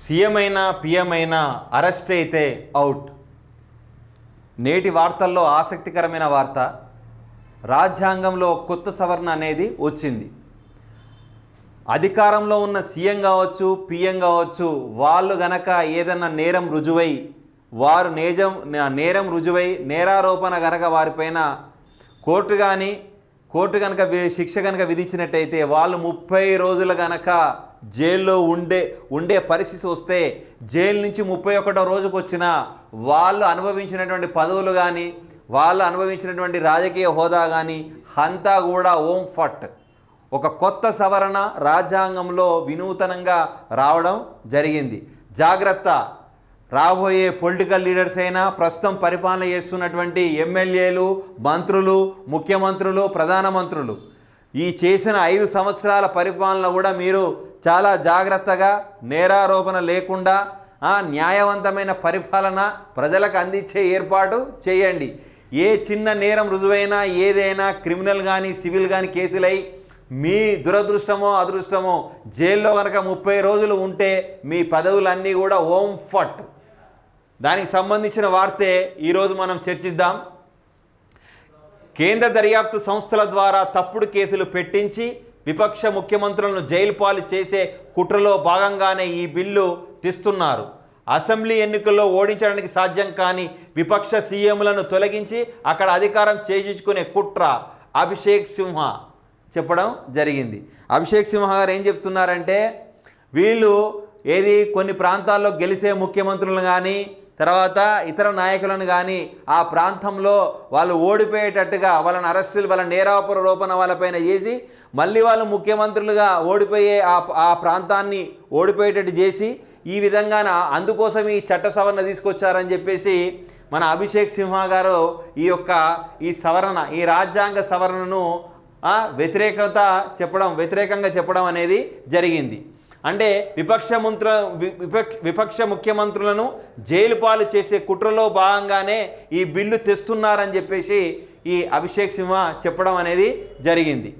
CM అయినా PM అయినా arrest అయితే అవుట్. నేటి వార్తల్లో ఆసక్తికరమైన వార్త రాజ్యాంగంలో కొత్త సవరణ అనేది వచ్చింది. అధికారంలో ఉన్న సీఎం కావచ్చు పిఎం కావచ్చు వాళ్ళు గనక ఏదన్నా నేరం రుజువై వారు నేజం నేరం రుజువై నేరారోపణ గనక వారిపైన కోర్టు కానీ కోర్టు కనుక శిక్ష కనుక విధించినట్టయితే వాళ్ళు ముప్పై రోజులు కనుక జైల్లో ఉండే ఉండే పరిస్థితి వస్తే జైలు నుంచి ముప్పై ఒకటో రోజుకు వచ్చిన వాళ్ళు అనుభవించినటువంటి పదవులు కానీ వాళ్ళు అనుభవించినటువంటి రాజకీయ హోదా కానీ అంతా కూడా ఓం ఫట్. ఒక కొత్త సవరణ రాజ్యాంగంలో వినూతనంగా రావడం జరిగింది. జాగ్రత్త. రాబోయే పొలిటికల్ లీడర్స్ అయినా ప్రస్తుతం పరిపాలన చేస్తున్నటువంటి ఎమ్మెల్యేలు మంత్రులు ముఖ్యమంత్రులు ప్రధానమంత్రులు. ఈ చేసిన ఐదు సంవత్సరాల పరిపాలన కూడా మీరు చాలా జాగ్రత్తగా నేరారోపణ లేకుండా న్యాయవంతమైన పరిపాలన ప్రజలకు అందించే ఏర్పాటు చేయండి. ఏ చిన్న నేరం రుజువైనా ఏదైనా క్రిమినల్ కానీ సివిల్ కానీ కేసులై మీ దురదృష్టమో అదృష్టమో జైల్లో కనుక ముప్పై రోజులు ఉంటే మీ పదవులన్నీ కూడా ఓం ఫట్. దానికి సంబంధించిన వార్తే ఈరోజు మనం చర్చిద్దాం. కేంద్ర దర్యాప్తు సంస్థల ద్వారా తప్పుడు కేసులు పెట్టించి విపక్ష ముఖ్యమంత్రులను జైలు పాలు చేసే కుట్రలో భాగంగానే ఈ బిల్లు తెస్తున్నారు. అసెంబ్లీ ఎన్నికల్లో ఓడించడానికి సాధ్యం కాని విపక్ష సీఎంలను తొలగించి అక్కడ అధికారం చేజించుకునే కుట్ర. అభిషేక్ సింహ చెప్పడం జరిగింది. అభిషేక్ సింహ గారు ఏం చెప్తున్నారంటే వీళ్ళు ఏది కొన్ని ప్రాంతాల్లో గెలిసే ముఖ్యమంత్రులను కానీ తర్వాత ఇతర నాయకులను కానీ ఆ ప్రాంతంలో వాళ్ళు ఓడిపోయేటట్టుగా వాళ్ళని అరెస్టులు వాళ్ళ నేరాపర రూపణ వాళ్ళపైన చేసి మళ్ళీ వాళ్ళు ముఖ్యమంత్రులుగా ఓడిపోయే ఆ ఆ ప్రాంతాన్ని ఓడిపోయేటట్టు చేసి ఈ విధంగాన అందుకోసం ఈ చట్ట సవరణ తీసుకొచ్చారని చెప్పేసి మన అభిషేక్ సింహ గారు ఈ యొక్క ఈ సవరణ ఈ రాజ్యాంగ సవరణను వ్యతిరేకత చెప్పడం వ్యతిరేకంగా చెప్పడం అనేది జరిగింది. అంటే విపక్ష మంత్ర వి- విపక్ష విపక్ష ముఖ్యమంత్రులను జైలు పాలు చేసే కుట్రలో భాగంగానే ఈ బిల్లు తెస్తున్నారని చెప్పేసి ఈ అభిషేక్ సింహ చెప్పడం అనేది జరిగింది.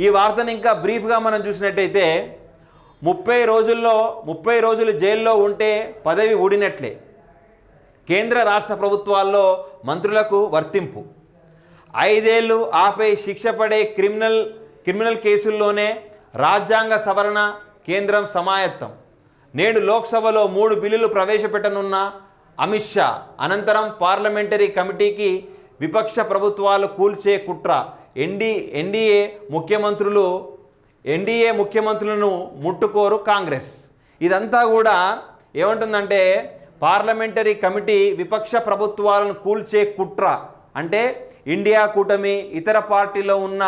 ఈ వార్తను ఇంకా బ్రీఫ్గా మనం చూసినట్టయితే ముప్పై రోజుల్లో ముప్పై రోజులు జైల్లో ఉంటే పదవి ఊడినట్లే. కేంద్ర రాష్ట్ర ప్రభుత్వాల్లో మంత్రులకు వర్తింపు. ఐదేళ్ళు ఆపై శిక్ష పడే క్రిమినల్ క్రిమినల్ కేసుల్లోనే రాజ్యాంగ సవరణ కేంద్రం సమాయత్తం. నేడు లోక్సభలో మూడు బిల్లులు ప్రవేశపెట్టనున్న అమిత్ షా అనంతరం పార్లమెంటరీ కమిటీకి విపక్ష ప్రభుత్వాలు కూల్చే కుట్ర. ఎన్డీ ఎన్డీఏ ముఖ్యమంత్రులు ఎన్డీఏ ముఖ్యమంత్రులను ముట్టుకోరు కాంగ్రెస్. ఇదంతా కూడా ఏమంటుందంటే పార్లమెంటరీ కమిటీ విపక్ష ప్రభుత్వాలను కూల్చే కుట్ర. అంటే ఇండియా కూటమి ఇతర పార్టీలో ఉన్న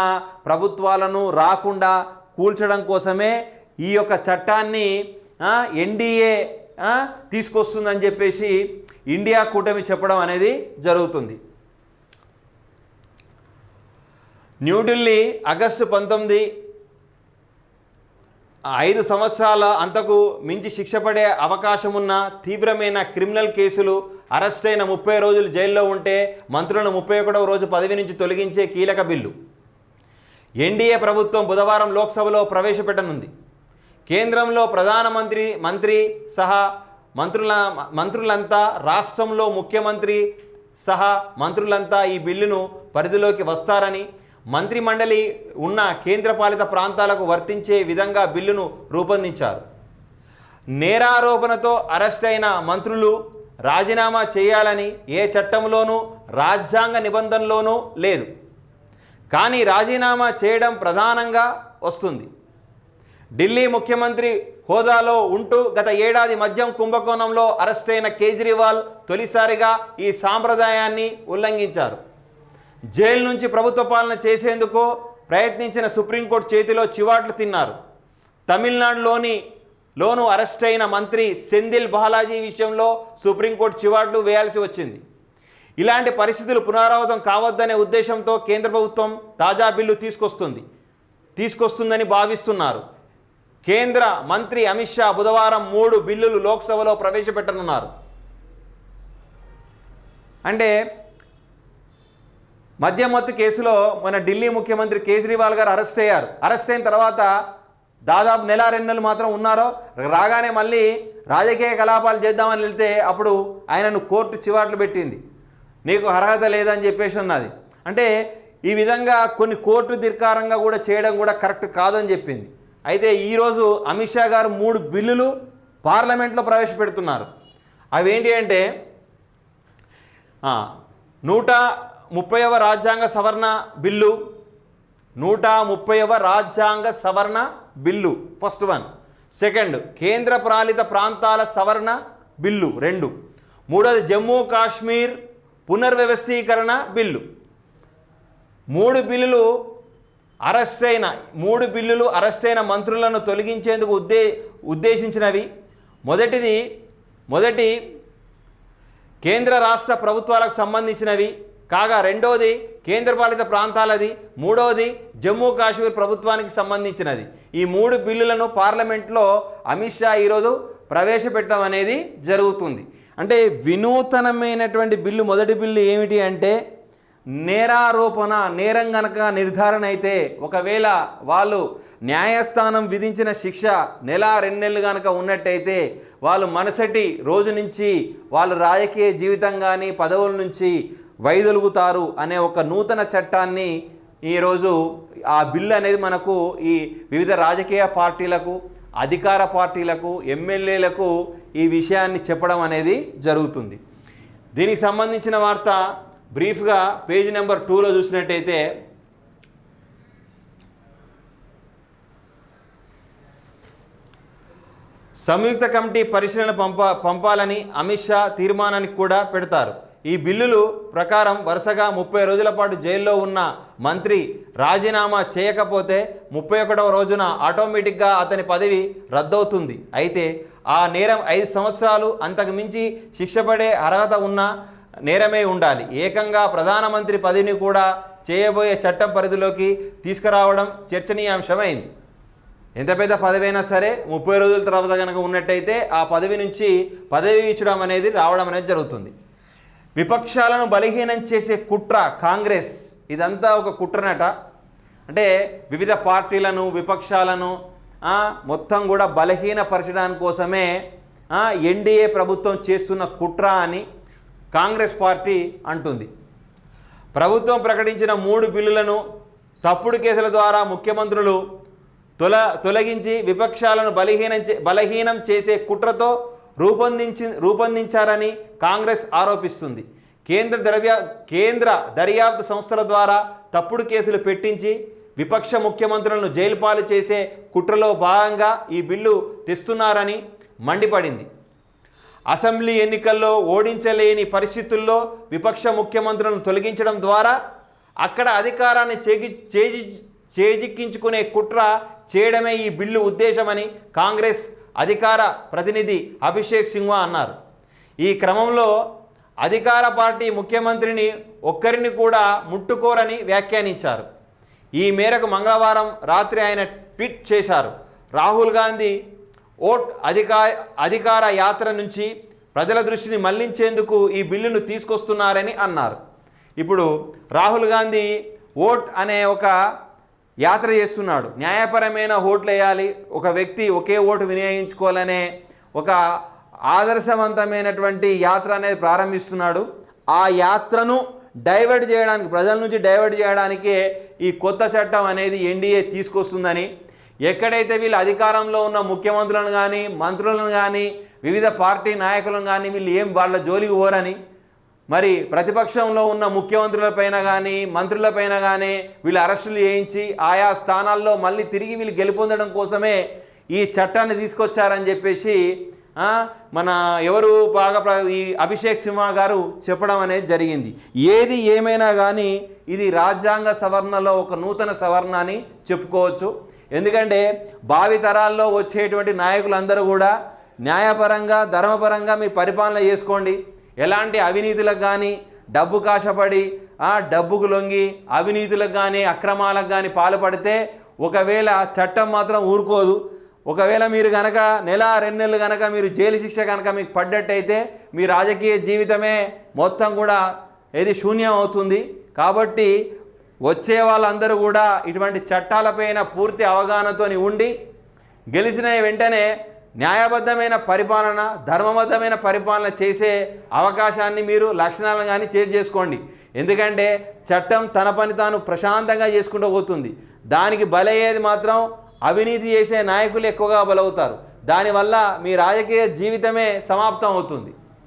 ప్రభుత్వాలను రాకుండా కూల్చడం కోసమే ఈ యొక్క చట్టాన్ని ఎన్డీఏ తీసుకొస్తుందని చెప్పేసి ఇండియా కూటమి చెప్పడం అనేది జరుగుతుంది. న్యూఢిల్లీ ఆగస్టు పంతొమ్మిది ఐదు సంవత్సరాల అంతకు మించి శిక్ష పడే అవకాశం ఉన్న తీవ్రమైన క్రిమినల్ కేసులు అరెస్ట్ అయిన ముప్పై రోజులు జైల్లో ఉంటే మంత్రులను ముప్పై ఒకటవ రోజు పదవి నుంచి తొలగించే కీలక బిల్లు. ఎన్డీఏ ప్రభుత్వం బుధవారం లోక్సభలో ప్రవేశపెట్టనుంది. కేంద్రంలో ప్రధానమంత్రి మంత్రి సహా మంత్రుల మంత్రులంతా రాష్ట్రంలో ముఖ్యమంత్రి సహా మంత్రులంతా ఈ బిల్లును పరిధిలోకి వస్తారని మంత్రి మండలి ఉన్న కేంద్రపాలిత ప్రాంతాలకు వర్తించే విధంగా బిల్లును రూపొందించారు. నేరారోపణతో అరెస్ట్ అయిన మంత్రులు రాజీనామా చేయాలని ఏ చట్టంలోనూ రాజ్యాంగ నిబంధనలోనూ లేదు. కానీ రాజీనామా చేయడం ప్రధానంగా వస్తుంది. ఢిల్లీ ముఖ్యమంత్రి హోదాలో ఉంటూ గత ఏడాది మద్యం కుంభకోణంలో అరెస్ట్ అయిన కేజ్రీవాల్ తొలిసారిగా ఈ సాంప్రదాయాన్ని ఉల్లంఘించారు. జైలు నుంచి ప్రభుత్వ పాలన చేసేందుకు ప్రయత్నించిన సుప్రీంకోర్టు చేతిలో చివాట్లు తిన్నారు. తమిళనాడులోని లోను అరెస్ట్ అయిన మంత్రి సెందిల్ బాలాజీ విషయంలో సుప్రీంకోర్టు చివాట్లు వేయాల్సి వచ్చింది. ఇలాంటి పరిస్థితులు పునరావృతం కావద్దనే ఉద్దేశంతో కేంద్ర ప్రభుత్వం తాజా బిల్లు తీసుకొస్తుంది. తీసుకొస్తుందని భావిస్తున్నారు. కేంద్ర మంత్రి అమిత్ షా బుధవారం మూడు బిల్లులు లోక్సభలో ప్రవేశపెట్టనున్నారు. అంటే మద్యమత్తు కేసులో మన ఢిల్లీ ముఖ్యమంత్రి కేజ్రీవాల్ గారు అరెస్ట్ అయ్యారు. అరెస్ట్ అయిన తర్వాత దాదాపు నెల రెండు నెలలు మాత్రం ఉన్నారో రాగానే మళ్ళీ రాజకీయ కలాపాలు చేద్దామని వెళ్తే అప్పుడు ఆయనను కోర్టు చివాట్లు పెట్టింది. నీకు అర్హత లేదని చెప్పేసి ఉన్నది. అంటే ఈ విధంగా కొన్ని కోర్టు ధిర్కారంగా కూడా చేయడం కూడా కరెక్ట్ కాదని చెప్పింది. అయితే ఈరోజు అమిత్ షా గారు మూడు బిల్లులు పార్లమెంట్లో ప్రవేశపెడుతున్నారు. అవేంటి అంటే నూట ముప్పైవ రాజ్యాంగ సవరణ బిల్లు నూట ముప్పైవ రాజ్యాంగ సవరణ బిల్లు ఫస్ట్ వన్. సెకండ్ కేంద్ర పాలిత ప్రాంతాల సవరణ బిల్లు రెండు. మూడోది జమ్మూ కాశ్మీర్ పునర్వ్యవస్థీకరణ బిల్లు. మూడు బిల్లులు అరెస్ట్ అయిన మూడు బిల్లులు అరెస్ట్ అయిన మంత్రులను తొలగించేందుకు ఉద్దే ఉద్దేశించినవి. మొదటిది మొదటి కేంద్ర రాష్ట్ర ప్రభుత్వాలకు సంబంధించినవి. కాగా రెండవది కేంద్రపాలిత ప్రాంతాలది. మూడవది జమ్మూ కాశ్మీర్ ప్రభుత్వానికి సంబంధించినది. ఈ మూడు బిల్లులను పార్లమెంట్లో అమిత్ షా ఈరోజు ప్రవేశపెట్టడం అనేది జరుగుతుంది. అంటే వినూతనమైనటువంటి బిల్లు మొదటి బిల్లు ఏమిటి అంటే నేరారోపణ నేరం గనక నిర్ధారణ అయితే ఒకవేళ వాళ్ళు న్యాయస్థానం విధించిన శిక్ష నెల రెండు నెలలు కనుక ఉన్నట్టయితే వాళ్ళు మనసటి రోజు నుంచి వాళ్ళు రాజకీయ జీవితం కానీ పదవుల నుంచి వైదొలుగుతారు అనే ఒక నూతన చట్టాన్ని ఈరోజు ఆ బిల్లు అనేది మనకు ఈ వివిధ రాజకీయ పార్టీలకు అధికార పార్టీలకు ఎమ్మెల్యేలకు ఈ విషయాన్ని చెప్పడం అనేది జరుగుతుంది. దీనికి సంబంధించిన వార్త బ్రీఫ్గా పేజ్ నెంబర్ టూలో చూసినట్టయితే సంయుక్త కమిటీ పరిశీలన పంప పంపాలని అమిత్ షా తీర్మానానికి కూడా పెడతారు. ఈ బిల్లులు ప్రకారం వరుసగా ముప్పై రోజుల పాటు జైల్లో ఉన్న మంత్రి రాజీనామా చేయకపోతే ముప్పై ఒకటవ రోజున ఆటోమేటిక్గా అతని పదవి రద్దవుతుంది. అయితే ఆ నేరం ఐదు సంవత్సరాలు అంతకు మించి శిక్ష పడే అర్హత ఉన్న నేరమే ఉండాలి. ఏకంగా ప్రధానమంత్రి పదవిని కూడా చేయబోయే చట్టం పరిధిలోకి తీసుకురావడం చర్చనీయాంశమైంది. ఎంత పెద్ద పదవి అయినా సరే ముప్పై రోజుల తర్వాత కనుక ఉన్నట్టయితే ఆ పదవి నుంచి పదవి ఇచ్చడం అనేది రావడం అనేది జరుగుతుంది. విపక్షాలను బలహీనం చేసే కుట్ర కాంగ్రెస్ ఇదంతా ఒక కుట్రనట. అంటే వివిధ పార్టీలను విపక్షాలను మొత్తం కూడా బలహీనపరచడానికి కోసమే ఎన్డీఏ ప్రభుత్వం చేస్తున్న కుట్ర అని కాంగ్రెస్ పార్టీ అంటుంది. ప్రభుత్వం ప్రకటించిన మూడు బిల్లులను తప్పుడు కేసుల ద్వారా ముఖ్యమంత్రులు తొల తొలగించి విపక్షాలను బలహీనం చే- బలహీనం చేసే కుట్రతో రూపొందించి రూపొందించారని కాంగ్రెస్ ఆరోపిస్తుంది. కేంద్ర ద్రవ్య కేంద్ర దర్యాప్తు సంస్థల ద్వారా తప్పుడు కేసులు పెట్టించి విపక్ష ముఖ్యమంత్రులను జైలుపాలు చేసే కుట్రలో భాగంగా ఈ బిల్లు తెస్తున్నారని మండిపడింది. అసెంబ్లీ ఎన్నికల్లో ఓడించలేని పరిస్థితుల్లో విపక్ష ముఖ్యమంత్రులను తొలగించడం ద్వారా అక్కడ అధికారాన్ని చేగి చేజి చేజిక్కించుకునే కుట్ర చేయడమే ఈ బిల్లు ఉద్దేశమని కాంగ్రెస్ అధికార ప్రతినిధి అభిషేక్ సింగ్వా అన్నారు. ఈ క్రమంలో అధికార పార్టీ ముఖ్యమంత్రిని ఒక్కరిని కూడా ముట్టుకోరని వ్యాఖ్యానించారు. ఈ మేరకు మంగళవారం రాత్రి ఆయన ట్వీట్ చేశారు. రాహుల్ గాంధీ ఓట్ అధికార అధికార యాత్ర నుంచి ప్రజల దృష్టిని మళ్ళించేందుకు ఈ బిల్లును తీసుకొస్తున్నారని అన్నారు. ఇప్పుడు రాహుల్ గాంధీ ఓట్ అనే ఒక యాత్ర చేస్తున్నాడు. న్యాయపరమైన ఓట్లు వేయాలి. ఒక వ్యక్తి ఒకే ఓటు వినియోగించుకోవాలనే ఒక ఆదర్శవంతమైనటువంటి యాత్ర అనేది ప్రారంభిస్తున్నాడు. ఆ యాత్రను డైవర్ట్ చేయడానికి ప్రజల నుంచి డైవర్ట్ చేయడానికే ఈ కొత్త చట్టం అనేది ఎన్డీఏ తీసుకొస్తుందని ఎక్కడైతే వీళ్ళు అధికారంలో ఉన్న ముఖ్యమంత్రులను కానీ మంత్రులను కానీ వివిధ పార్టీ నాయకులను కానీ వీళ్ళు ఏం వాళ్ళ జోలికి పోరని మరి ప్రతిపక్షంలో ఉన్న ముఖ్యమంత్రులపైన కానీ మంత్రులపైన కానీ వీళ్ళు అరెస్టులు చేయించి ఆయా స్థానాల్లో మళ్ళీ తిరిగి వీళ్ళు గెలుపొందడం కోసమే ఈ చట్టాన్ని తీసుకొచ్చారని చెప్పేసి మన ఎవరు బాగా ఈ అభిషేక్ సింహ గారు చెప్పడం అనేది జరిగింది. ఏది ఏమైనా కానీ ఇది రాజ్యాంగ సవరణలో ఒక నూతన సవరణ అని చెప్పుకోవచ్చు. ఎందుకంటే భావి తరాల్లో వచ్చేటువంటి నాయకులందరూ కూడా న్యాయపరంగా ధర్మపరంగా మీ పరిపాలన చేసుకోండి. ఎలాంటి అవినీతులకు కానీ డబ్బు కాశపడి ఆ డబ్బుకు లొంగి అవినీతులకు కానీ అక్రమాలకు కానీ పాల్పడితే ఒకవేళ చట్టం మాత్రం ఊరుకోదు. ఒకవేళ మీరు కనుక నెల రెండు నెలలు కనుక మీరు జైలు శిక్ష కనుక మీకు పడ్డట్టయితే మీ రాజకీయ జీవితమే మొత్తం కూడా ఏది శూన్యం అవుతుంది. కాబట్టి వచ్చే వాళ్ళందరూ కూడా ఇటువంటి చట్టాలపైన పూర్తి అవగాహనతోని ఉండి గెలిచిన వెంటనే న్యాయబద్ధమైన పరిపాలన ధర్మబద్ధమైన పరిపాలన చేసే అవకాశాన్ని మీరు లక్షణాలను కానీ చేజ్ చేసుకోండి. ఎందుకంటే చట్టం తన పని తాను ప్రశాంతంగా చేసుకుంటూ పోతుంది. దానికి బలయ్యేది మాత్రం అవినీతి చేసే నాయకులు ఎక్కువగా బలవుతారు. దానివల్ల మీ రాజకీయ జీవితమే సమాప్తం అవుతుంది.